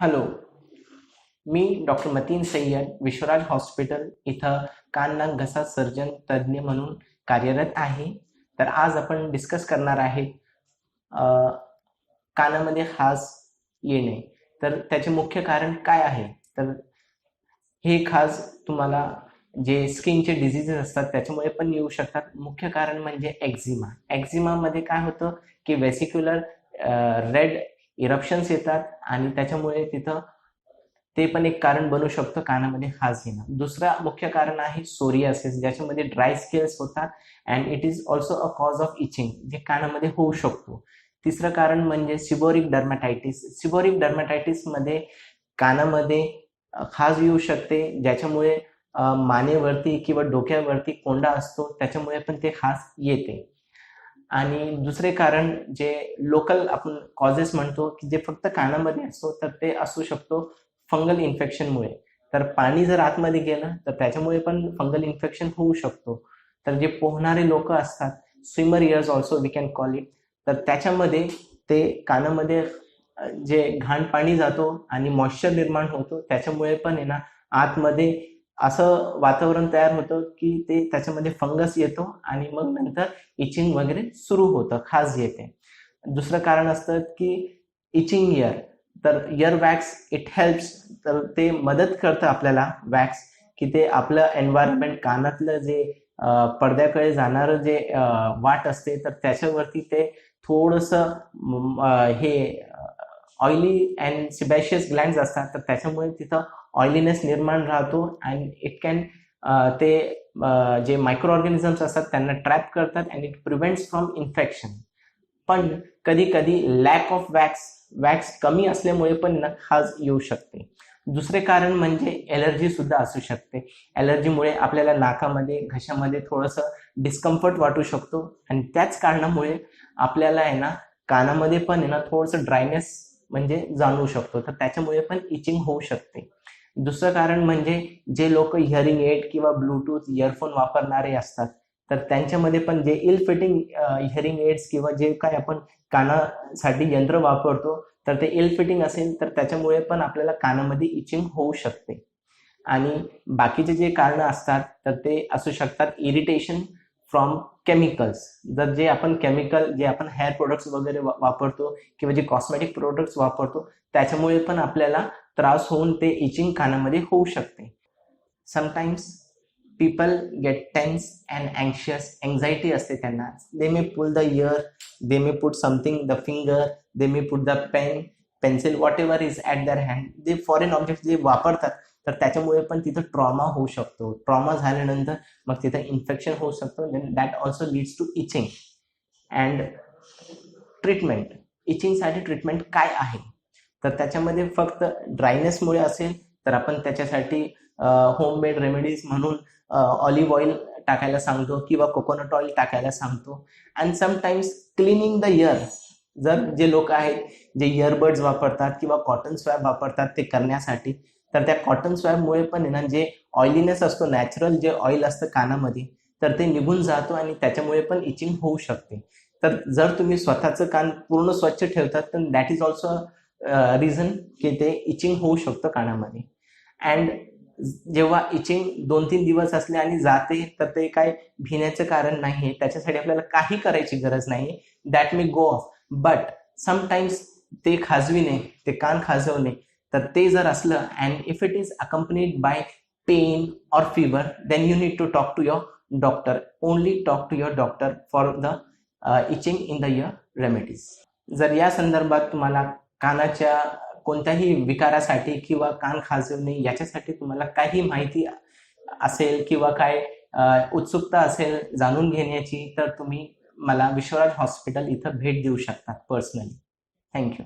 Hello मी doctor Mateen Syed Vishwaraj hospital इथं कान नाक घसा सर्जन तज्ज्ञ म्हणून कार्यरत आहे. तर आज आपण डिस्कस करणार आहे कानामध्ये खास येणे. तर त्याचे मुख्य कारण काय आहे? तर हे खाज तुम्हाला जे स्किनचे डिझिजेस असतात त्याच्यामुळे पण येऊ शकतात. मुख्य कारण म्हणजे एक्झिमा एक्झिमामध्ये काय होतं की वेसिक्युलर रेड इरप्शन्स येतात आणि त्याच्यामुळे तिथं ते पण एक कारण बनू शकतं कानामध्ये खाज येणं दुसरा मुख्य कारण आहे सोरियासिस ज्याच्यामध्ये ड्राय स्केल्स होतात and it is also a cause of itching जे कानामध्ये होऊ शकतो. तिसरं कारण म्हणजे सिबोरिक डर्मॅटायटिस सिबोरिक डर्मॅटायटिसमध्ये कानामध्ये खास खाज येऊ शकते ज्याच्यामुळे मानेवरती किंवा डोक्यावरती कोंडा असतो त्याच्यामुळे पण ते खास येते. आणि दुसरे कारण जे लोकल आपण कॉजेस म्हणतो की जे फक्त कानामध्ये असतो तर ते असू शकतो फंगल इन्फेक्शनमुळे तर पाणी जर आतमध्ये गेलं तर त्याच्यामुळे पण फंगल इन्फेक्शन होऊ शकतो. तर जे पोहणारे लोक असतात swimmer ears also we can call it तर त्याच्यामध्ये ते कानामध्ये जे घाण पाणी जातो आणि मॉइश्चर निर्माण होतो त्याच्यामुळे पण आहे ना आतमध्ये असं वातावरण तयार होतं की ते त्याच्यामध्ये फंगस येतो आणि मग नंतर इचिंग वगैरे सुरू होतं खास येते. दुसरं कारण असतं की इचिंग इयर तर इयर वॅक्स इट हेल्प्स तर ते मदत करतं आपल्याला वॅक्स की ते आपलं एन्व्हायरमेंट कानातलं जे पडद्याकडे जाणारं जे वाट असते तर त्याच्यावरती ते थोडंसं हे ऑइली अँड सिबॅशियस ग्लँड असतात तर त्याच्यामुळे तिथं ऑइलीनेस निर्माण राहतो अँड इट कॅन ते जे मायक्रो ऑर्गॅनिझम्स असतात त्यांना ट्रॅप करतात and it prevents from infection पण कधी कधी लॅक ऑफ वॅक्स वॅक्स कमी असल्यामुळे पण ना खाज येऊ शकते. दुसरे कारण म्हणजे एलर्जी सुद्धा असू शकते. एलर्जीमुळे आपल्याला नाकामध्ये घशामध्ये थोडंसं डिस्कम्फर्ट वाटू शकतो आणि त्याच कारणामुळे आपल्याला आहे ना कानामध्ये पण आहे ना थोडंसं ड्रायनेस म्हणजे जाणवू शकतो. तर त्याच्यामुळे पण इचिंग होऊ शकते. दुसरं कारण म्हणजे जे लोक हिअरिंग एड किंवा ब्लूटूथ इयरफोन वापरणारे असतात तर त्यांच्यामध्ये पण जे इल फिटिंग हिअरिंग एड्स किंवा जे काय आपण कानासाठी यंत्र वापरतो तर ते इल फिटिंग असेल तर त्याच्यामुळे पण आपल्याला कानामध्ये इचिंग होऊ शकते. आणि बाकीचे जे कारणं असतात तर ते असू शकतात इरिटेशन फ्रॉम केमिकल्स जर जे आपण केमिकल जे आपण हेअर प्रोडक्ट्स वगैरे वा- वापरतो किंवा जे कॉस्मेटिक प्रोडक्ट्स वापरतो त्याच्यामुळे पण आपल्याला त्रास होऊन ते इचिंग कानामध्ये होऊ शकते. Sometimes people get tense and अँशियस anxiety असते त्यांना. They may pull the ear they may put something the finger they may put the pen pencil whatever is at their hand जे फॉरेन ऑब्जेक्ट जे वापरतात तर त्याच्यामुळे पण तिथं ट्रॉमा होऊ शकतो. ट्रॉमा झाल्यानंतर मग तिथं इन्फेक्शन होऊ शकतो. Then that also leads to itching and treatment इचिंगसाठी treatment काय आहे? तर त्याच्यामध्ये फक्त ड्रायनेसमुळे असेल तर आपण त्याच्यासाठी होममेड रेमेडीज म्हणून ऑलिव्ह ऑइल टाकायला सांगतो किंवा कोकोनट ऑइल टाकायला सांगतो. And sometimes cleaning the ear जर जे लोक आहेत जे इयरबड्स वापरतात किंवा कॉटन स्वॅब वापरतात ते करण्यासाठी तर त्या कॉटन स्वॅबमुळे पण आहे ना जे ऑइलीनेस असतो नॅचरल जे ऑइल असतं कानामध्ये तर ते निघून जातो आणि त्याच्यामुळे पण इचिंग होऊ शकते. तर जर तुम्ही स्वतःचं कान पूर्ण स्वच्छ ठेवतात तर दॅट इज ऑल्सो रिझन की ते इचिंग होऊ शकतं कानामध्ये. अँड जेव्हा इचिंग दोन तीन दिवस असले आणि जाते तर ते काय भिण्याचं कारण नाही आहे त्याच्यासाठी आपल्याला काही करायची गरज नाही that may go off but sometimes ते खाजविणे ते कान खाजवणे तर ते जर असलं and if it is accompanied by pain or fever then you need to talk to your doctor only talk to your doctor for the itching in the your remedies जर या संदर्भात तुम्हाला कानाच्या कोणत्याही विकारासाठी किंवा कान खाजवणे याच्यासाठी तुम्हाला काही माहिती असेल किंवा काय uh, उत्सुकता असेल जाणून घेण्याची तर तुम्ही मला विश्वराज हॉस्पिटल इथं भेट देऊ शकता पर्सनली थँक्यू